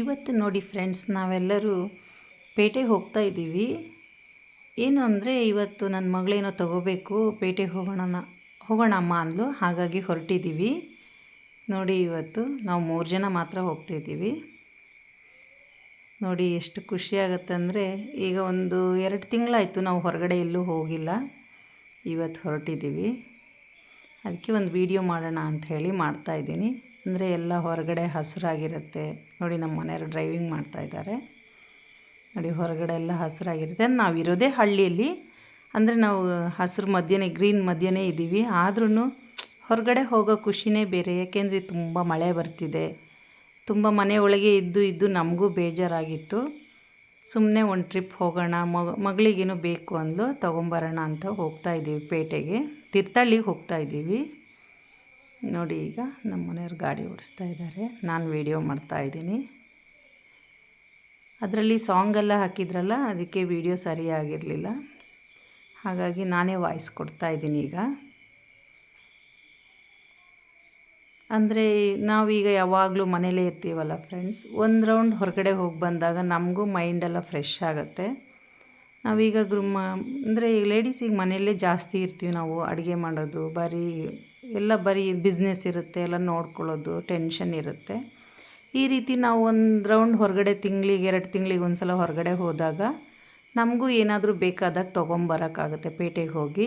ಇವತ್ತು ನೋಡಿ ಫ್ರೆಂಡ್ಸ್ ನಾವೆಲ್ಲರೂ ಪೇಟೆಗೆ ಹೋಗ್ತಾ ಇದ್ದೀವಿ. ಏನು ಅಂದರೆ ಇವತ್ತು ನನ್ನ ಮಗಳೇನೋ ತಗೋಬೇಕು, ಪೇಟೆಗೆ ಹೋಗೋಣ ಹೋಗೋಣಮ್ಮ ಅಂದ್ಲು. ಹಾಗಾಗಿ ಹೊರಟಿದ್ದೀವಿ. ನೋಡಿ ಇವತ್ತು ನಾವು ಮೂರು ಜನ ಮಾತ್ರ ಹೋಗ್ತಾಯಿದ್ದೀವಿ ನೋಡಿ ಎಷ್ಟು ಖುಷಿ ಈಗ ಒಂದು ಎರಡು ತಿಂಗಳಾಯಿತು ನಾವು ಹೊರಗಡೆ ಎಲ್ಲೂ ಹೋಗಿಲ್ಲ. ಇವತ್ತು ಹೊರಟಿದ್ದೀವಿ. ಅದಕ್ಕೆ ಒಂದು ವಿಡಿಯೋ ಮಾಡೋಣ ಅಂತ ಹೇಳಿ ಮಾಡ್ತಾಯಿದ್ದೀನಿ ಅಂದರೆ ಎಲ್ಲ ಹೊರಗಡೆ ಹಸಿರಾಗಿರುತ್ತೆ. ನೋಡಿ ನಮ್ಮ ಮನೆಯವರು ಡ್ರೈವಿಂಗ್ ಮಾಡ್ತಾ ಇದ್ದಾರೆ. ನೋಡಿ ಹೊರಗಡೆ ಎಲ್ಲ ಹಸಿರಾಗಿರುತ್ತೆ. ಇರೋದೇ ಹಳ್ಳಿಯಲ್ಲಿ. ಅಂದರೆ ನಾವು ಹಸಿರು ಮಧ್ಯನೇ ಗ್ರೀನ್ ಮಧ್ಯನೇ ಇದ್ದೀವಿ. ಆದ್ರೂ ಹೊರಗಡೆ ಹೋಗೋ ಖುಷಿನೇ ಬೇರೆ. ಯಾಕೆಂದರೆ ತುಂಬ ಮಳೆ ಬರ್ತಿದೆ. ತುಂಬ ಮನೆ ಇದ್ದು ಇದ್ದು ನಮಗೂ ಬೇಜಾರಾಗಿತ್ತು. ಸುಮ್ಮನೆ ಒಂದು ಟ್ರಿಪ್ ಹೋಗೋಣ, ಮಗ, ಮಗಳಿಗೇನು ಬೇಕು ಅಂದ್ಲು, ತೊಗೊಂಬರೋಣ ಅಂತ ಹೋಗ್ತಾ ಇದ್ದೀವಿ ಪೇಟೆಗೆ. ತೀರ್ಥಹಳ್ಳಿಗೆ ಹೋಗ್ತಾ ಇದ್ದೀವಿ. ನೋಡಿ ಈಗ ನಮ್ಮ ಮನೆಯವ್ರು ಗಾಡಿ ಓಡಿಸ್ತಾ ಇದ್ದಾರೆ. ನಾನು ವೀಡಿಯೋ ಮಾಡ್ತಾ ಇದ್ದೀನಿ. ಅದರಲ್ಲಿ ಸಾಂಗೆಲ್ಲ ಹಾಕಿದ್ರಲ್ಲ, ಅದಕ್ಕೆ ವೀಡಿಯೋ ಸರಿಯಾಗಿರಲಿಲ್ಲ ಹಾಗಾಗಿ ನಾನೇ ವಾಯ್ಸ್ ಕೊಡ್ತಾ ಇದ್ದೀನಿ ಈಗ. ಅಂದರೆ ನಾವೀಗ ಯಾವಾಗಲೂ ಮನೇಲೇ ಇರ್ತೀವಲ್ಲ ಫ್ರೆಂಡ್ಸ್ ಒಂದು ರೌಂಡ್ ಹೊರಗಡೆ ಹೋಗಿ ಬಂದಾಗ ನಮಗೂ ಮೈಂಡೆಲ್ಲ ಫ್ರೆಶ್ ಆಗುತ್ತೆ. ನಾವೀಗ ಗ್ರುಮ ಅಂದರೆ ಲೇಡೀಸಿಗೆ ಮನೆಯಲ್ಲೇ ಜಾಸ್ತಿ ಇರ್ತೀವಿ ನಾವು, ಅಡುಗೆ ಮಾಡೋದು, ಬರೀ ಎಲ್ಲ ಬರೀ ಬಿಸ್ನೆಸ್ ಇರುತ್ತೆ, ಎಲ್ಲ ನೋಡ್ಕೊಳ್ಳೋದು ಟೆನ್ಷನ್ ಇರುತ್ತೆ. ಈ ರೀತಿ ನಾವು ಒಂದು ರೌಂಡ್ ಹೊರಗಡೆ ತಿಂಗಳಿಗೆ, ಎರಡು ತಿಂಗಳಿಗೆ ಒಂದು ಸಲ ಹೊರಗಡೆ ಹೋದಾಗ ನಮಗೂ ಏನಾದರೂ ಬೇಕಾದಾಗ ತೊಗೊಂಬರೋಕ್ಕಾಗುತ್ತೆ ಪೇಟೆಗೆ ಹೋಗಿ.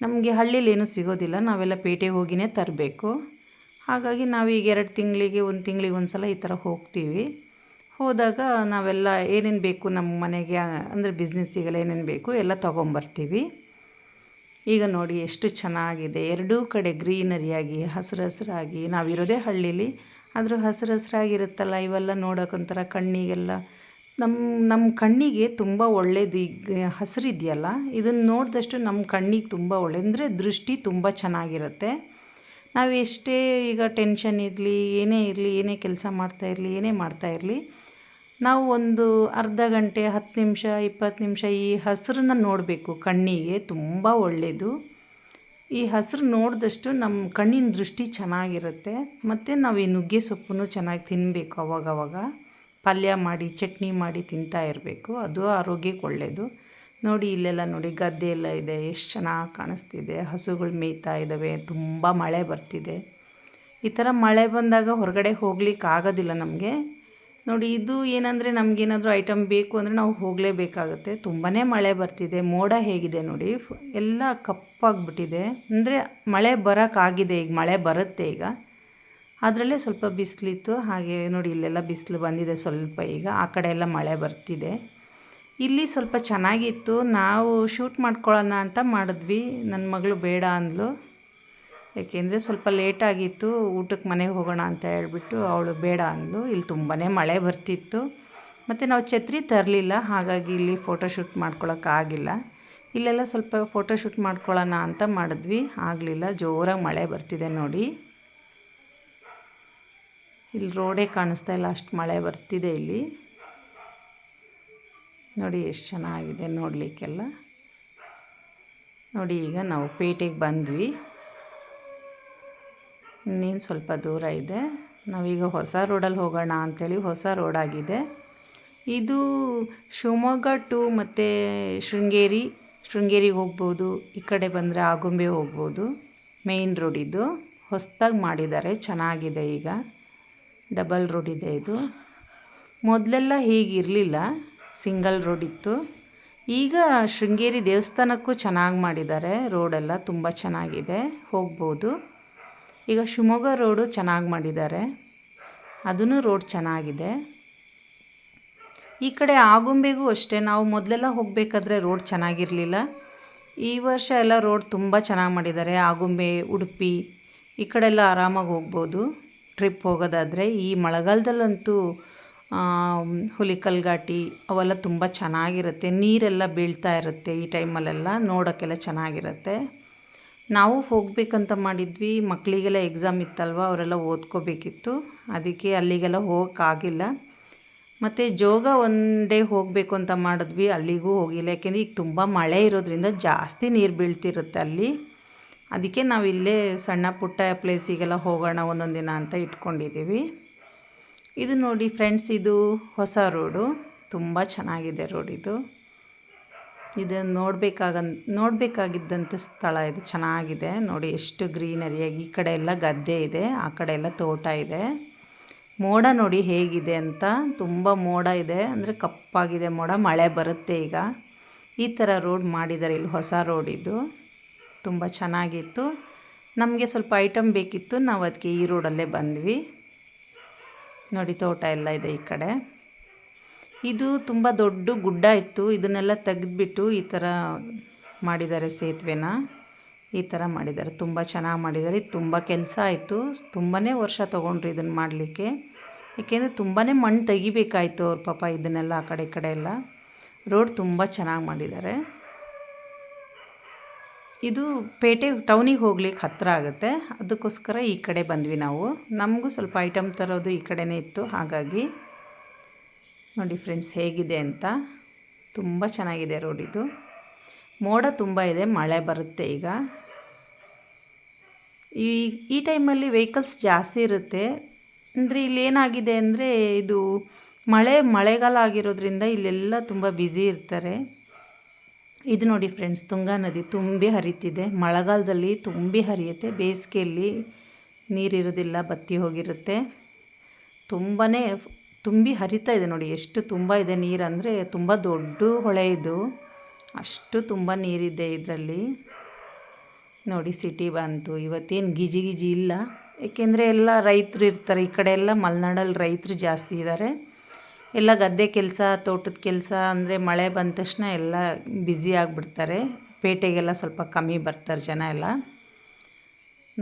ನಮಗೆ ಹಳ್ಳಿಲಿ ಏನೂ ಸಿಗೋದಿಲ್ಲ, ನಾವೆಲ್ಲ ಪೇಟೆಗೆ ಹೋಗಿನೇ ತರಬೇಕು. ಹಾಗಾಗಿ ನಾವೀಗ ಎರಡು ತಿಂಗಳಿಗೆ, ಒಂದು ತಿಂಗಳಿಗೆ ಒಂದು ಸಲ ಈ ಥರ ಹೋಗ್ತೀವಿ. ಹೋದಾಗ ನಾವೆಲ್ಲ ಏನೇನು ಬೇಕು ನಮ್ಮ ಮನೆಗೆ, ಅಂದರೆ ಬಿಸ್ನೆಸ್ಸಿಗೆಲ್ಲ ಏನೇನು ಬೇಕು ಎಲ್ಲ ತೊಗೊಂಬರ್ತೀವಿ. ಈಗ ನೋಡಿ ಎಷ್ಟು ಚೆನ್ನಾಗಿದೆ. ಎರಡೂ ಕಡೆ ಗ್ರೀನರಿಯಾಗಿ ಹಸಿರು ಹಸಿರಾಗಿ ನಾವಿರೋದೇ ಹಳ್ಳೀಲಿ. ಆದರೂ ಹಸಿರು ಹಸಿರಾಗಿರುತ್ತಲ್ಲ ಇವೆಲ್ಲ ನೋಡೋಕ್ಕೊಂಥರ ಕಣ್ಣಿಗೆಲ್ಲ. ನಮ್ಮ ನಮ್ಮ ಕಣ್ಣಿಗೆ ತುಂಬ ಒಳ್ಳೇದು ಈಗ ಹಸಿರಿದೆಯಲ್ಲ? ಇದನ್ನು ನೋಡಿದಷ್ಟು ನಮ್ಮ ಕಣ್ಣಿಗೆ ತುಂಬ ಒಳ್ಳೆ, ಅಂದರೆ ದೃಷ್ಟಿ ತುಂಬ ಚೆನ್ನಾಗಿರುತ್ತೆ. ನಾವು ಎಷ್ಟೇ ಈಗ ಟೆನ್ಷನ್ ಇರಲಿ, ಏನೇ ಇರಲಿ, ಏನೇ ಕೆಲಸ ಮಾಡ್ತಾ ಇರಲಿ, ಏನೇ ಮಾಡ್ತಾ ಇರಲಿ ನಾವು ಒಂದು ಅರ್ಧ ಗಂಟೆ, ಹತ್ತು ನಿಮಿಷ, ಇಪ್ಪತ್ತು ನಿಮಿಷ ಈ ಹಸಿರನ್ನ ನೋಡಬೇಕು. ಕಣ್ಣಿಗೆ ತುಂಬ ಒಳ್ಳೆಯದು ಈ ಹಸಿರು ನೋಡಿದಷ್ಟು ನಮ್ಮ ಕಣ್ಣಿನ ದೃಷ್ಟಿ ಚೆನ್ನಾಗಿರುತ್ತೆ. ಮತ್ತು ನಾವು ಈ ನುಗ್ಗೆ ಸೊಪ್ಪನ್ನು ಚೆನ್ನಾಗಿ ತಿನ್ನಬೇಕು ಅವಾಗವಾಗ. ಪಲ್ಯ ಮಾಡಿ, ಚಟ್ನಿ ಮಾಡಿ ತಿಂತಾ ಇರಬೇಕು. ಅದು ಆರೋಗ್ಯಕ್ಕೆ ಒಳ್ಳೆಯದು ನೋಡಿ ಇಲ್ಲೆಲ್ಲ ನೋಡಿ ಗದ್ದೆ ಎಲ್ಲ ಇದೆ. ಎಷ್ಟು ಚೆನ್ನಾಗಿ ಕಾಣಿಸ್ತಿದೆ. ಹಸುಗಳು ಮೇಯ್ತಾ ಇದ್ದಾವೆ ತುಂಬ ಮಳೆ ಬರ್ತಿದೆ. ಈ ಥರ ಮಳೆ ಬಂದಾಗ ಹೊರಗಡೆ ಹೋಗ್ಲಿಕ್ಕೆ ಆಗೋದಿಲ್ಲ ನಮಗೆ. ನೋಡಿ, ಇದು ಏನಂದರೆ ನಮಗೇನಾದರೂ ಐಟಮ್ ಬೇಕು ಅಂದರೆ ನಾವು ಹೋಗಲೇಬೇಕಾಗುತ್ತೆ. ತುಂಬಾ ಮಳೆ ಬರ್ತಿದೆ. ಮೋಡ ಹೇಗಿದೆ ನೋಡಿ. ಎಲ್ಲ ಕಪ್ಪಾಗ್ಬಿಟ್ಟಿದೆ. ಅಂದರೆ ಮಳೆ ಬರೋಕ್ಕಾಗಿದೆ ಈಗ. ಮಳೆ ಬರುತ್ತೆ ಈಗ. ಅದರಲ್ಲೇ ಸ್ವಲ್ಪ ಬಿಸಿಲಿತ್ತು. ಹಾಗೆ ನೋಡಿ, ಇಲ್ಲೆಲ್ಲ ಬಿಸಿಲು ಬಂದಿದೆ ಸ್ವಲ್ಪ ಈಗ. ಆ ಕಡೆ ಎಲ್ಲ ಮಳೆ ಬರ್ತಿದೆ. ಇಲ್ಲಿ ಸ್ವಲ್ಪ ಚೆನ್ನಾಗಿತ್ತು. ನಾವು ಶೂಟ್ ಮಾಡ್ಕೊಳ್ಳೋಣ ಅಂತ ಮಾಡಿದ್ವಿ. ನನ್ನ ಮಗಳು ಬೇಡ ಅಂದ್ಲು. ಏಕೆಂದರೆ ಸ್ವಲ್ಪ ಲೇಟಾಗಿತ್ತು ಊಟಕ್ಕೆ ಮನೆಗೆ ಹೋಗೋಣ ಅಂತ ಹೇಳಿಬಿಟ್ಟು ಅವಳು ಬೇಡ ಅಂದಳು ಇಲ್ಲಿ ತುಂಬಾ ಮಳೆ ಬರ್ತಿತ್ತು. ಮತ್ತು ನಾವು ಛತ್ರಿ ತರಲಿಲ್ಲ, ಹಾಗಾಗಿ ಇಲ್ಲಿ ಫೋಟೋಶೂಟ್ ಮಾಡ್ಕೊಳಕ್ಕಾಗಿಲ್ಲ ಇಲ್ಲೆಲ್ಲ ಸ್ವಲ್ಪ ಫೋಟೋಶೂಟ್ ಮಾಡ್ಕೊಳ್ಳೋಣ ಅಂತ ಮಾಡಿದ್ವಿ. ಆಗಲಿಲ್ಲ, ಜೋರಾಗಿ ಮಳೆ ಬರ್ತಿದೆ ನೋಡಿ. ಇಲ್ಲಿ ರೋಡೇ ಕಾಣಿಸ್ತಾ ಇಲ್ಲ, ಅಷ್ಟು ಮಳೆ ಬರ್ತಿದೆ ಇಲ್ಲಿ. ನೋಡಿ ಎಷ್ಟು ಚೆನ್ನಾಗಿದೆ ನೋಡಲಿಕ್ಕೆಲ್ಲ. ನೋಡಿ ಈಗ ನಾವು ಪೇಟೆಗೆ ಬಂದ್ವಿ. ಇನ್ನೇನು ಸ್ವಲ್ಪ ದೂರ ಇದೆ. ನಾವೀಗ ಹೊಸ ರೋಡಲ್ಲಿ ಹೋಗೋಣ ಅಂಥೇಳಿ ಹೊಸ ರೋಡಾಗಿದೆ ಇದು ಶಿವಮೊಗ್ಗ ಟು ಮತ್ತು ಶೃಂಗೇರಿ, ಶೃಂಗೇರಿಗೆ ಹೋಗ್ಬೋದು, ಈ ಕಡೆ ಬಂದರೆ ಆಗುಂಬೆ ಹೋಗ್ಬೋದು ಮೇಯ್ನ್ ರೋಡ್ ಇದು. ಹೊಸದಾಗಿ ಮಾಡಿದ್ದಾರೆ, ಚೆನ್ನಾಗಿದೆ ಈಗ. ಡಬಲ್ ರೋಡ್ ಇದೆ ಇದು. ಮೊದಲೆಲ್ಲ ಹೀಗಿರಲಿಲ್ಲ, ಸಿಂಗಲ್ ರೋಡ್ ಇತ್ತು. ಈಗ ಶೃಂಗೇರಿ ದೇವಸ್ಥಾನಕ್ಕೂ ಚೆನ್ನಾಗಿ ಮಾಡಿದ್ದಾರೆ, ರೋಡೆಲ್ಲ ತುಂಬ ಚೆನ್ನಾಗಿದೆ, ಹೋಗ್ಬೋದು. ಈಗ ಶಿವಮೊಗ್ಗ ರೋಡು ಚೆನ್ನಾಗಿ ಮಾಡಿದ್ದಾರೆ. ಅದೂ ರೋಡ್ ಚೆನ್ನಾಗಿದೆ. ಈ ಕಡೆ ಆಗುಂಬೆಗೂ ಅಷ್ಟೇ, ನಾವು ಮೊದಲೆಲ್ಲ ಹೋಗಬೇಕಾದ್ರೆ ರೋಡ್ ಚೆನ್ನಾಗಿರಲಿಲ್ಲ. ಈ ವರ್ಷ ಎಲ್ಲ ರೋಡ್ ತುಂಬ ಚೆನ್ನಾಗಿ ಮಾಡಿದ್ದಾರೆ. ಆಗುಂಬೆ, ಉಡುಪಿ, ಈ ಕಡೆ ಎಲ್ಲ ಆರಾಮಾಗಿ ಹೋಗ್ಬೋದು. ಟ್ರಿಪ್ ಹೋಗೋದಾದರೆ, ಈ ಮಳೆಗಾಲದಲ್ಲಂತೂ ಹುಲಿಕಲ್ ಘಾಟಿ ಅವೆಲ್ಲ ತುಂಬ ಚೆನ್ನಾಗಿರುತ್ತೆ. ನೀರೆಲ್ಲ ಬೀಳ್ತಾ ಇರುತ್ತೆ ಈ ಟೈಮಲ್ಲೆಲ್ಲ ನೋಡೋಕ್ಕೆಲ್ಲ ಚೆನ್ನಾಗಿರುತ್ತೆ. ನಾವು ಹೋಗಬೇಕಂತ ಮಾಡಿದ್ವಿ. ಮಕ್ಕಳಿಗೆಲ್ಲ ಎಕ್ಸಾಮ್ ಇತ್ತಲ್ವ? ಅವರೆಲ್ಲ ಓದ್ಕೋಬೇಕಿತ್ತು. ಅದಕ್ಕೆ ಅಲ್ಲಿಗೆಲ್ಲ ಹೋಗೋಕ್ಕಾಗಿಲ್ಲ. ಮತ್ತು ಜೋಗ ಒನ್ ಡೇ ಹೋಗಬೇಕು ಅಂತ ಮಾಡಿದ್ವಿ. ಅಲ್ಲಿಗೂ ಹೋಗಿಲ್ಲ. ಯಾಕೆಂದರೆ ಈಗ ತುಂಬ ಮಳೆ ಇರೋದ್ರಿಂದ ಜಾಸ್ತಿ ನೀರು ಬೀಳ್ತಿರುತ್ತೆ ಅಲ್ಲಿ. ಅದಕ್ಕೆ ನಾವು ಇಲ್ಲೇ ಸಣ್ಣ ಪುಟ್ಟ ಪ್ಲೇಸಿಗೆಲ್ಲ ಹೋಗೋಣ ಒಂದೊಂದು ದಿನ ಅಂತ ಇಟ್ಕೊಂಡಿದ್ದೀವಿ. ಇದು ನೋಡಿ ಫ್ರೆಂಡ್ಸ್ ಇದು ಹೊಸ ರೋಡು ತುಂಬ ಚೆನ್ನಾಗಿದೆ ರೋಡ್ ಇದು. ಇದನ್ನು ನೋಡಬೇಕಾಗ, ನೋಡಬೇಕಾಗಿದ್ದಂಥ ಸ್ಥಳ ಇದು. ಚೆನ್ನಾಗಿದೆ. ನೋಡಿ ಎಷ್ಟು ಗ್ರೀನರಿಯಾಗಿ ಈ ಕಡೆ ಎಲ್ಲ ಗದ್ದೆ ಇದೆ, ಆ ಕಡೆ ಎಲ್ಲ ತೋಟ ಇದೆ. ಮೋಡ ನೋಡಿ ಹೇಗಿದೆ ಅಂತ. ತುಂಬ ಮೋಡ ಇದೆ. ಅಂದರೆ ಕಪ್ಪಾಗಿದೆ ಮೋಡ. ಮಳೆ ಬರುತ್ತೆ ಈಗ. ಈ ಥರ ರೋಡ್ ಮಾಡಿದ್ದಾರೆ ಇಲ್ಲಿ ಹೊಸ ರೋಡ್ ಇದು. ತುಂಬ ಚೆನ್ನಾಗಿತ್ತು. ನಮಗೆ ಸ್ವಲ್ಪ ಐಟಮ್ ಬೇಕಿತ್ತು. ನಾವು ಅದಕ್ಕೆ ಈ ರೋಡಲ್ಲೇ ಬಂದ್ವಿ. ನೋಡಿ ತೋಟ ಎಲ್ಲ ಇದೆ ಈ ಕಡೆ. ಇದು ತುಂಬ ದೊಡ್ಡ ಗುಡ್ಡ ಇತ್ತು. ಇದನ್ನೆಲ್ಲ ತೆಗೆದ್ಬಿಟ್ಟು ಈ ಥರ ಮಾಡಿದ್ದಾರೆ ಸೇತುವೆನ. ಈ ಥರ ಮಾಡಿದ್ದಾರೆ. ತುಂಬ ಚೆನ್ನಾಗಿ ಮಾಡಿದ್ದಾರೆ. ಇದು ತುಂಬ ಕೆಲಸ ಆಯಿತು. ತುಂಬಾ ವರ್ಷ ತೊಗೊಂಡ್ರು ಇದನ್ನು ಮಾಡಲಿಕ್ಕೆ. ಏಕೆಂದರೆ ತುಂಬಾ ಮಣ್ಣು ತೆಗಿಬೇಕಾಯಿತು ಅವ್ರ ಪಾಪ ಇದನ್ನೆಲ್ಲ ಆ ಕಡೆ ಕಡೆ ಎಲ್ಲ. ರೋಡ್ ತುಂಬ ಚೆನ್ನಾಗಿ ಮಾಡಿದ್ದಾರೆ. ಇದು ಪೇಟೆ ಟೌನಿಗೆ ಹೋಗ್ಲಿಕ್ಕೆ ಹತ್ತಿರ ಆಗುತ್ತೆ. ಅದಕ್ಕೋಸ್ಕರ ಈ ಕಡೆ ಬಂದ್ವಿ ನಾವು. ನಮಗೂ ಸ್ವಲ್ಪ ಐಟಮ್ ತರೋದು ಈ ಕಡೆನೇ ಇತ್ತು. ಹಾಗಾಗಿ ನೋಡಿ ಫ್ರೆಂಡ್ಸ್, ಹೇಗಿದೆ ಅಂತ. ತುಂಬ ಚೆನ್ನಾಗಿದೆ ರೋಡಿದು ಮೋಡ ತುಂಬ ಇದೆ, ಮಳೆ ಬರುತ್ತೆ ಈಗ. ಈ ಈ ಟೈಮಲ್ಲಿ ವೆಹಿಕಲ್ಸ್ ಜಾಸ್ತಿ ಇರುತ್ತೆ. ಅಂದರೆ ಇಲ್ಲಿ ಏನಾಗಿದೆ ಅಂದರೆ ಇದು ಮಳೆ, ಮಳೆಗಾಲ ಆಗಿರೋದ್ರಿಂದ ಇಲ್ಲೆಲ್ಲ ತುಂಬ ಬ್ಯುಸಿ ಇರ್ತಾರೆ. ಇದು ನೋಡಿ ಫ್ರೆಂಡ್ಸ್, ತುಂಗಾ ನದಿ ತುಂಬಿ ಹರಿತಿದೆ. ಮಳೆಗಾಲದಲ್ಲಿ ತುಂಬಿ ಹರಿಯುತ್ತೆ. ಬೇಸಿಗೆಯಲ್ಲಿ ನೀರಿರೋದಿಲ್ಲ ಬತ್ತಿ ಹೋಗಿರುತ್ತೆ. ತುಂಬಾ ತುಂಬಿ ಹರಿತಾ ಇದೆ ನೋಡಿ, ಎಷ್ಟು ತುಂಬ ಇದೆ ನೀರು ಅಂದರೆ ತುಂಬ ದೊಡ್ಡ ಹೊಳೆ ಇದು. ಅಷ್ಟು ತುಂಬ ನೀರಿದೆ ಇದರಲ್ಲಿ. ನೋಡಿ ಸಿಟಿ ಬಂತು. ಇವತ್ತೇನು ಗಿಜಿ ಗಿಜಿ ಇಲ್ಲ. ಏಕೆಂದರೆ ಎಲ್ಲ ರೈತರು ಇರ್ತಾರೆ, ಈ ಕಡೆ ಎಲ್ಲ ಮಲೆನಾಡಲ್ಲಿ ರೈತರು ಜಾಸ್ತಿ ಇದ್ದಾರೆ ಎಲ್ಲ ಗದ್ದೆ ಕೆಲಸ, ತೋಟದ ಕೆಲಸ ಅಂದರೆ ಮಳೆ ಬಂದ ತಕ್ಷಣ ಎಲ್ಲ ಬ್ಯುಸಿ ಆಗಿಬಿಡ್ತಾರೆ. ಪೇಟೆಗೆಲ್ಲ ಸ್ವಲ್ಪ ಕಮ್ಮಿ ಬರ್ತಾರೆ ಜನ ಎಲ್ಲ.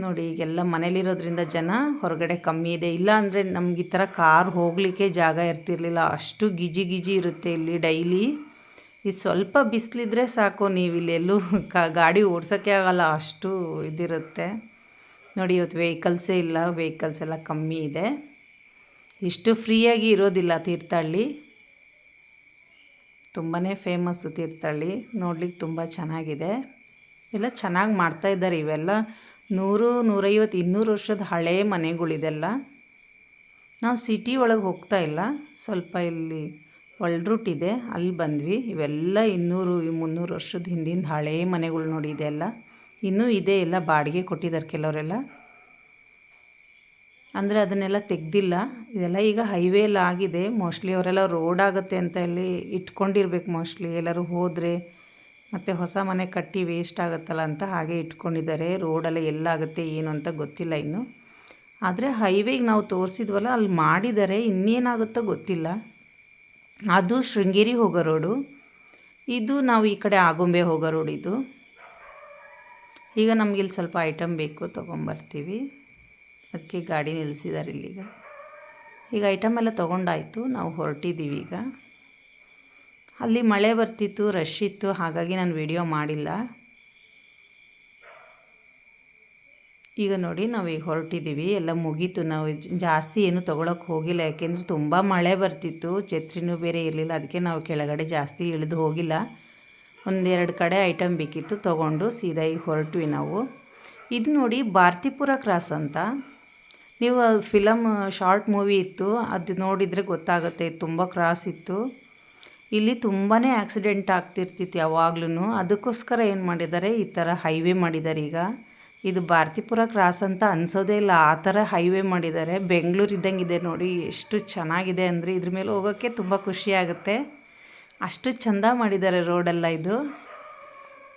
ನೋಡಿ, ಈಗೆಲ್ಲ ಮನೇಲಿರೋದ್ರಿಂದ ಜನ ಹೊರಗಡೆ ಕಮ್ಮಿ ಇದೆ. ಇಲ್ಲ ಅಂದರೆ ನಮ್ಗೆ ಈ ಥರ ಕಾರ್ ಹೋಗಲಿಕ್ಕೆ ಜಾಗ ಇರ್ತಿರ್ಲಿಲ್ಲ. ಅಷ್ಟು ಗಿಜಿ ಗಿಜಿ ಇರುತ್ತೆ ಇಲ್ಲಿ ಡೈಲಿ. ಈ ಸ್ವಲ್ಪ ಬಿಸಿಲಿದ್ರೆ ಸಾಕು, ನೀವು ಇಲ್ಲಿ ಎಲ್ಲೂ ಕ, ಗಾಡಿ ಓಡ್ಸೋಕ್ಕೆ ಆಗಲ್ಲ, ಅಷ್ಟು ಇದಿರುತ್ತೆ. ನೋಡಿ, ಇವತ್ತು ವೆಹಿಕಲ್ಸೇ ಇಲ್ಲ ವೆಹಿಕಲ್ಸ್ ಎಲ್ಲ ಕಮ್ಮಿ ಇದೆ. ಇಷ್ಟು ಫ್ರೀಯಾಗಿ ಇರೋದಿಲ್ಲ ತೀರ್ಥಹಳ್ಳಿ. ತುಂಬಾ ಫೇಮಸ್ಸು ತೀರ್ಥಹಳ್ಳಿ. ನೋಡ್ಲಿಕ್ಕೆ ತುಂಬ ಚೆನ್ನಾಗಿದೆ. ಎಲ್ಲ ಚೆನ್ನಾಗಿ ಮಾಡ್ತಾಯಿದ್ದಾರೆ ಇವೆಲ್ಲ ನೂರು, ನೂರೈವತ್ತು, ಇನ್ನೂರು ವರ್ಷದ ಹಳೆಯ ಮನೆಗಳಿದೆಲ್ಲ. ನಾವು ಸಿಟಿ ಒಳಗೆ ಹೋಗ್ತಾ ಇಲ್ಲ. ಸ್ವಲ್ಪ ಇಲ್ಲಿ ರೂಟ್ ಇದೆ, ಅಲ್ಲಿ ಬಂದ್ವಿ. ಇವೆಲ್ಲ ಇನ್ನೂರು, ಮುನ್ನೂರು ವರ್ಷದ ಹಿಂದಿನ ಹಳೆ ಮನೆಗಳು ನೋಡಿ ಇದೆಲ್ಲ ಇನ್ನೂ ಇದೆ ಎಲ್ಲ, ಬಾಡಿಗೆ ಕೊಟ್ಟಿದ್ದಾರೆ ಕೆಲವರೆಲ್ಲ. ಅಂದರೆ ಅದನ್ನೆಲ್ಲ ತೆಗ್ದಿಲ್ಲ. ಇದೆಲ್ಲ ಈಗ ಹೈವೇ ಮೋಸ್ಟ್ಲಿ ಅವರೆಲ್ಲ ರೋಡ್ ಆಗುತ್ತೆ ಅಂತ ಇಲ್ಲಿ ಇಟ್ಕೊಂಡಿರ್ಬೇಕು ಮೋಸ್ಟ್ಲಿ. ಎಲ್ಲರೂ ಹೋದರೆ ಮತ್ತು ಹೊಸ ಮನೆ ಕಟ್ಟಿ ವೇಸ್ಟ್ ಆಗುತ್ತಲ್ಲ ಅಂತ ಹಾಗೆ ಇಟ್ಕೊಂಡಿದ್ದಾರೆ. ರೋಡಲ್ಲಿ ಎಲ್ಲಾಗುತ್ತೆ ಏನು ಅಂತ ಗೊತ್ತಿಲ್ಲ ಇನ್ನು. ಆದರೆ ಹೈವೇಗೆ ನಾವು ತೋರಿಸಿದ್ವಲ್ಲ, ಅಲ್ಲಿ ಮಾಡಿದ್ದಾರೆ ಇನ್ನೇನಾಗುತ್ತೋ ಗೊತ್ತಿಲ್ಲ. ಅದು ಶೃಂಗೇರಿ ಹೋಗೋ ರೋಡು. ಇದು ನಾವು ಈ ಕಡೆ ಆಗುಂಬೆ ಹೋಗೋ ರೋಡ್ ಇದು. ಈಗ ನಮಗೆ ಇಲ್ಲಿ ಸ್ವಲ್ಪ ಐಟಮ್ ಬೇಕು, ತೊಗೊಂಬರ್ತೀವಿ. ಅದಕ್ಕೆ ಗಾಡಿ ನಿಲ್ಲಿಸಿದ್ದಾರೆ ಇಲ್ಲಿಗ. ಈಗ ಐಟಮ್ ಎಲ್ಲ ತೊಗೊಂಡಾಯಿತು, ನಾವು ಹೊರಟಿದ್ದೀವಿ ಈಗ. ಅಲ್ಲಿ ಮಳೆ ಬರ್ತಿತ್ತು ರಶ್ ಇತ್ತು, ಹಾಗಾಗಿ ನಾನು ವಿಡಿಯೋ ಮಾಡಿಲ್ಲ. ಈಗ ನೋಡಿ, ನಾವು ಈಗ ಹೊರಟಿದ್ದೀವಿ ಎಲ್ಲ ಮುಗೀತು. ನಾವು ಜಾಸ್ತಿ ಏನು ತೊಗೊಳಕ್ಕೆ ಹೋಗಿಲ್ಲ, ಯಾಕೆಂದರೆ ತುಂಬ ಮಳೆ ಬರ್ತಿತ್ತು. ಛತ್ರಿನೂ ಬೇರೆ ಇರಲಿಲ್ಲ, ಅದಕ್ಕೆ ನಾವು ಕೆಳಗಡೆ ಜಾಸ್ತಿ ಇಳಿದು ಹೋಗಿಲ್ಲ. ಒಂದೆರಡು ಕಡೆ ಐಟಮ್ ಬೇಕಿತ್ತು, ತೊಗೊಂಡು ಸೀದಾ ಈಗ ಹೊರಟ್ವಿ ನಾವು. ಇದು ನೋಡಿ ಭಾರತೀಪುರ ಕ್ರಾಸ್ ಅಂತ. ನೀವು ಫಿಲಮ್ ಶಾರ್ಟ್ ಮೂವಿ ಇತ್ತು, ಅದು ನೋಡಿದರೆ ಗೊತ್ತಾಗುತ್ತೆ, ತುಂಬ ಕ್ರಾಸ್ ಇತ್ತು. ಇಲ್ಲಿ ತುಂಬಾ ಆಕ್ಸಿಡೆಂಟ್ ಆಗ್ತಿರ್ತಿತ್ತು ಯಾವಾಗ್ಲೂ ಅದಕ್ಕೋಸ್ಕರ ಏನು ಮಾಡಿದ್ದಾರೆ? ಈ ಥರ ಹೈವೇ ಮಾಡಿದ್ದಾರೆ ಈಗ. ಇದು ಭಾರತೀಪುರ ಕ್ರಾಸ್ ಅಂತ ಅನ್ಸೋದೇ ಇಲ್ಲ. ಆ ಥರ ಹೈವೇ ಮಾಡಿದ್ದಾರೆ. ಬೆಂಗಳೂರು ಇದ್ದಂಗೆ ಇದೆ ನೋಡಿ. ಎಷ್ಟು ಚೆನ್ನಾಗಿದೆ ಅಂದರೆ ಇದ್ರ ಮೇಲೆ ಹೋಗೋಕ್ಕೆ ತುಂಬ ಖುಷಿ ಆಗುತ್ತೆ. ಅಷ್ಟು ಚೆಂದ ಮಾಡಿದ್ದಾರೆ ರೋಡೆಲ್ಲ ಇದು.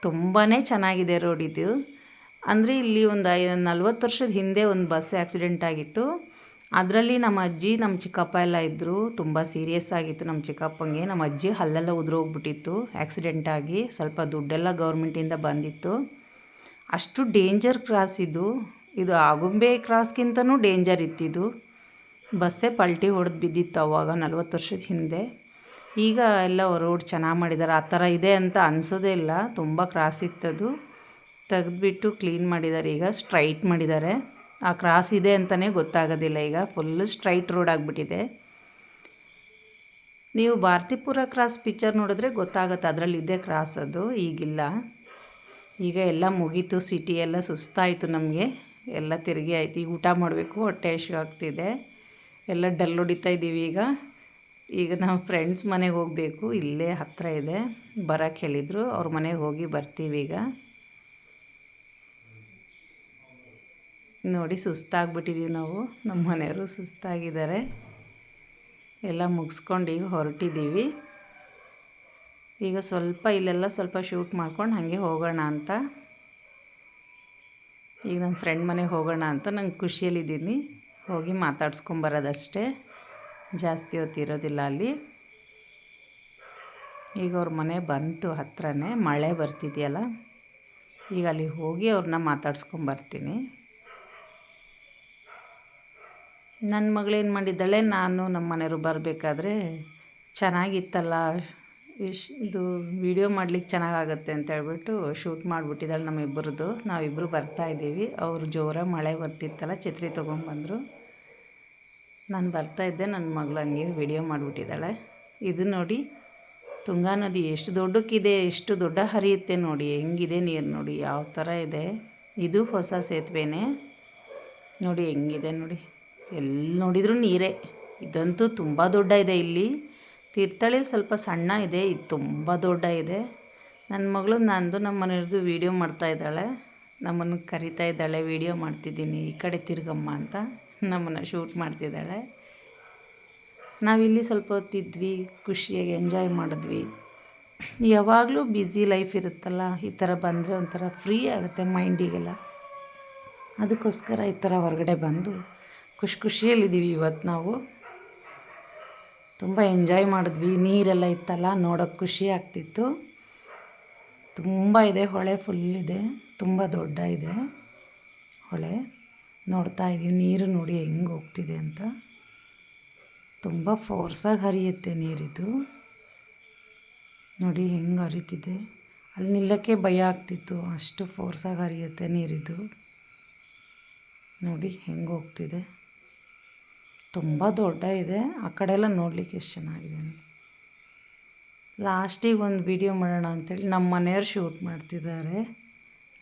ತುಂಬಾ ಚೆನ್ನಾಗಿದೆ ರೋಡ್ ಇದು. ಅಂದರೆ ಇಲ್ಲಿ ಒಂದು ಐ, ನಲ್ವತ್ತು ವರ್ಷದ ಹಿಂದೆ ಒಂದು ಬಸ್ ಆ್ಯಕ್ಸಿಡೆಂಟ್ ಆಗಿತ್ತು. ಅದರಲ್ಲಿ ನಮ್ಮ ಅಜ್ಜಿ, ನಮ್ಮ ಚಿಕ್ಕಪ್ಪ ಎಲ್ಲ ಇದ್ದರು ತುಂಬ ಸೀರಿಯಸ್ ಆಗಿತ್ತು ನಮ್ಮ ಚಿಕ್ಕಪ್ಪಂಗೆ. ನಮ್ಮ ಅಜ್ಜಿ ಹಲ್ಲೆಲ್ಲ ಉದುರೋಗ್ಬಿಟ್ಟಿತ್ತು. ಆ್ಯಕ್ಸಿಡೆಂಟ್ ಆಗಿ ಸ್ವಲ್ಪ ದುಡ್ಡೆಲ್ಲ ಗೌರ್ಮೆಂಟಿಂದ ಬಂದಿತ್ತು. ಅಷ್ಟು ಡೇಂಜರ್ ಕ್ರಾಸ್ ಇದು. ಇದು ಆಗುಂಬೆ ಕ್ರಾಸ್ಗಿಂತನೂ ಡೇಂಜರ್ ಇತ್ತಿದು. ಬಸ್ಸೇ ಪಲ್ಟಿ ಹೊಡೆದು ಬಿದ್ದಿತ್ತು ಅವಾಗ ನಲ್ವತ್ತು ವರ್ಷದ ಹಿಂದೆ. ಈಗ ಎಲ್ಲ ರೋಡ್ ಚೆನ್ನಾಗಿ ಮಾಡಿದ್ದಾರೆ ಆ ಥರ ಇದೆ ಅಂತ ಅನಿಸೋದೇ ಇಲ್ಲ. ತುಂಬ ಕ್ರಾಸ್ ಇತ್ತದು. ತೆಗೆದ್ಬಿಟ್ಟು ಕ್ಲೀನ್ ಮಾಡಿದ್ದಾರೆ ಈಗ ಸ್ಟ್ರೈಟ್ ಮಾಡಿದ್ದಾರೆ ಆ ಕ್ರಾಸ್ ಇದೆ ಅಂತಲೇ ಗೊತ್ತಾಗೋದಿಲ್ಲ ಈಗ. ಫುಲ್ಲು ಸ್ಟ್ರೈಟ್ ರೋಡ್ ಆಗಿಬಿಟ್ಟಿದೆ. ನೀವು ಭಾರತೀಪುರ ಕ್ರಾಸ್ ಪಿಕ್ಚರ್ ನೋಡಿದ್ರೆ ಗೊತ್ತಾಗುತ್ತೆ ಅದರಲ್ಲಿ ಇದೆ ಕ್ರಾಸ್ ಅದು, ಈಗಿಲ್ಲ. ಈಗ ಎಲ್ಲ ಮುಗೀತು ಸಿಟಿ ಎಲ್ಲ ಸುಸ್ತಾಯಿತು ನಮಗೆ. ಎಲ್ಲ ತಿರುಗಿ ಆಯ್ತು. ಈಗ ಊಟ ಮಾಡಬೇಕು, ಹೊಟ್ಟೆ ಹಶು ಆಗ್ತಿದೆ. ಎಲ್ಲ ಡಲ್ ಹೊಡಿತಾ ಇದ್ದೀವಿ ಈಗ. ಈಗ ನಾವು ಫ್ರೆಂಡ್ಸ್ ಮನೆಗೆ ಹೋಗಬೇಕು. ಇಲ್ಲೇ ಹತ್ತಿರ ಇದೆ. ಬರೋಕ್ಕೆ ಹೇಳಿದರು. ಅವ್ರ ಮನೆಗೆ ಹೋಗಿ ಬರ್ತೀವಿ ಈಗ. ನೋಡಿ ಸುಸ್ತಾಗ್ಬಿಟ್ಟಿದ್ದೀವಿ ನಾವು. ನಮ್ಮ ಮನೆಯವರು ಸುಸ್ತಾಗಿದ್ದಾರೆ. ಎಲ್ಲ ಮುಗಿಸ್ಕೊಂಡು ಈಗ ಹೊರಟಿದ್ದೀವಿ. ಈಗ ಸ್ವಲ್ಪ ಇಲ್ಲೆಲ್ಲ ಸ್ವಲ್ಪ ಶೂಟ್ ಮಾಡ್ಕೊಂಡು ಹಾಗೆ ಹೋಗೋಣ ಅಂತ. ಈಗ ನಮ್ಮ ಫ್ರೆಂಡ್ ಮನೆಗೆ ಹೋಗೋಣ ಅಂತ ನಂಗೆ ಖುಷಿಯಲ್ಲಿದ್ದೀನಿ. ಹೋಗಿ ಮಾತಾಡ್ಸ್ಕೊಂಬರೋದಷ್ಟೇ. ಜಾಸ್ತಿ ಹೊತ್ತಿರೋದಿಲ್ಲ ಅಲ್ಲಿ. ಈಗ ಅವ್ರ ಮನೆ ಬಂತು ಹತ್ರನೇ. ಮಳೆ ಬರ್ತಿದೆಯಲ್ಲ. ಈಗ ಅಲ್ಲಿ ಹೋಗಿ ಅವ್ರನ್ನ ಮಾತಾಡ್ಸ್ಕೊಂಬರ್ತೀನಿ. ನನ್ನ ಮಗಳೇನು ಮಾಡಿದ್ದಾಳೆ, ನಾನು ನಮ್ಮ ಮನೆಯವರು ಬರಬೇಕಾದ್ರೆ ಚೆನ್ನಾಗಿತ್ತಲ್ಲ, ಇಶ್, ಇದು ವಿಡಿಯೋ ಮಾಡ್ಲಿಕ್ಕೆ ಚೆನ್ನಾಗಾಗತ್ತೆ ಅಂತ ಹೇಳ್ಬಿಟ್ಟು ಶೂಟ್ ಮಾಡಿಬಿಟ್ಟಿದ್ದಾಳೆ ನಮ್ಮಿಬ್ಬರದ್ದು ನಾವಿಬ್ಬರು ಬರ್ತಾ ಇದ್ದೀವಿ. ಅವರು ಜೋರ ಮಳೆ ಬರ್ತಿತ್ತಲ್ಲ, ಛತ್ರಿ ತೊಗೊಂಬಂದರು ನಾನು ಬರ್ತಾ ಇದ್ದೆ ನನ್ನ ಮಗಳು ಹಂಗೆ ವಿಡಿಯೋ ಮಾಡಿಬಿಟ್ಟಿದ್ದಾಳೆ. ಇದು ನೋಡಿ, ತುಂಗಾ ನದಿ ಎಷ್ಟು ದೊಡ್ಡಕ್ಕಿದೆ, ಎಷ್ಟು ದೊಡ್ಡ ಹರಿಯುತ್ತೆ ನೋಡಿ, ಹೆಂಗಿದೆ ನೀರು ನೋಡಿ ಯಾವ ಥರ ಇದೆ. ಇದು ಹೊಸ ಸೇತುವೆನೇ. ನೋಡಿ, ಹೆಂಗಿದೆ ನೋಡಿ. ಎಲ್ಲಿ ನೋಡಿದರೂ ನೀರೇ. ಇದಂತೂ ತುಂಬ ದೊಡ್ಡ ಇದೆ ಇಲ್ಲಿ. ತೀರ್ಥಳ್ಳಿಲಿ ಸ್ವಲ್ಪ ಸಣ್ಣ ಇದೆ, ಇದು ತುಂಬ ದೊಡ್ಡ ಇದೆ. ನನ್ನ ಮಗಳು ನಂದು ನಮ್ಮ ಮನೆಯವ್ರದ್ದು ವೀಡಿಯೋ ಮಾಡ್ತಾ ಇದ್ದಾಳೆ. ನಮ್ಮನ್ನು ಕರಿತಾ ಇದ್ದಾಳೆ ವೀಡಿಯೋ ಮಾಡ್ತಿದ್ದೀನಿ. ಈ ಕಡೆ ತಿರ್ಗಮ್ಮ ಅಂತ ನಮ್ಮನ್ನು ಶೂಟ್ ಮಾಡ್ತಿದ್ದಾಳೆ. ನಾವಿಲ್ಲಿ ಸ್ವಲ್ಪ ಹೊತ್ತಿದ್ವಿ, ಖುಷಿಯಾಗಿ ಎಂಜಾಯ್ ಮಾಡಿದ್ವಿ. ಯಾವಾಗಲೂ ಬ್ಯುಸಿ ಲೈಫ್ ಇರುತ್ತಲ್ಲ, ಈ ಥರ ಬಂದರೆ ಒಂಥರ ಫ್ರೀ ಆಗುತ್ತೆ ಮೈಂಡಿಗೆಲ್ಲ ಅದಕ್ಕೋಸ್ಕರ ಈ ಥರ ಹೊರಗಡೆ ಬಂದು ಖುಷಿ ಖುಷಿಯಲ್ಲಿದ್ದೀವಿ ಇವತ್ತು ನಾವು. ತುಂಬ ಎಂಜಾಯ್ ಮಾಡಿದ್ವಿ. ನೀರೆಲ್ಲ ಇತ್ತಲ್ಲ ನೋಡೋಕ್ಕೆ ಖುಷಿ ಆಗ್ತಿತ್ತು. ತುಂಬ ಇದೆ, ಹೊಳೆ ಫುಲ್ ಇದೆ. ತುಂಬ ದೊಡ್ಡ ಇದೆ ಹೊಳೆ. ನೋಡ್ತಾ ಇದ್ದೀವಿ ನೀರು ನೋಡಿ ಹೆಂಗೆ ಹೋಗ್ತಿದೆ ಅಂತ. ತುಂಬ ಫೋರ್ಸಾಗಿ ಹರಿಯುತ್ತೆ ನೀರಿದು. ನೋಡಿ ಹೆಂಗೆ ಹರಿತಿದೆ. ಅಲ್ಲಿ ನಿಲ್ಲಕ್ಕೆ ಭಯ ಆಗ್ತಿತ್ತು, ಅಷ್ಟು ಫೋರ್ಸಾಗಿ ಹರಿಯುತ್ತೆ ನೀರಿದು. ನೋಡಿ ಹೆಂಗೆ ಹೋಗ್ತಿದೆ. ತುಂಬ ದೊಡ್ಡ ಇದೆ. ಆ ಕಡೆ ಎಲ್ಲ ನೋಡಲಿಕ್ಕೆ ಎಷ್ಟು ಚೆನ್ನಾಗಿದೆ ಲಾಸ್ಟಿಗೆ ಒಂದು ವಿಡಿಯೋ ಮಾಡೋಣ ಅಂತೇಳಿ ನಮ್ಮ ಮನೆಯವ್ರು ಶೂಟ್ ಮಾಡ್ತಿದ್ದಾರೆ.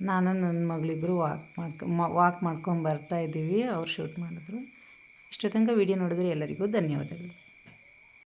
ನಾನು ನನ್ನ ಮಗಳಿಬ್ಬರು ವಾಕ್ ಮಾಡ್ಕೊ ವಾಕ್ ಮಾಡ್ಕೊಂಡು ಬರ್ತಾ ಇದ್ದೀವಿ. ಅವ್ರು ಶೂಟ್ ಮಾಡಿದ್ರು. ಇಷ್ಟು ತನಕ ವಿಡಿಯೋ ನೋಡಿದ್ರೆ ಎಲ್ಲರಿಗೂ ಧನ್ಯವಾದಗಳು.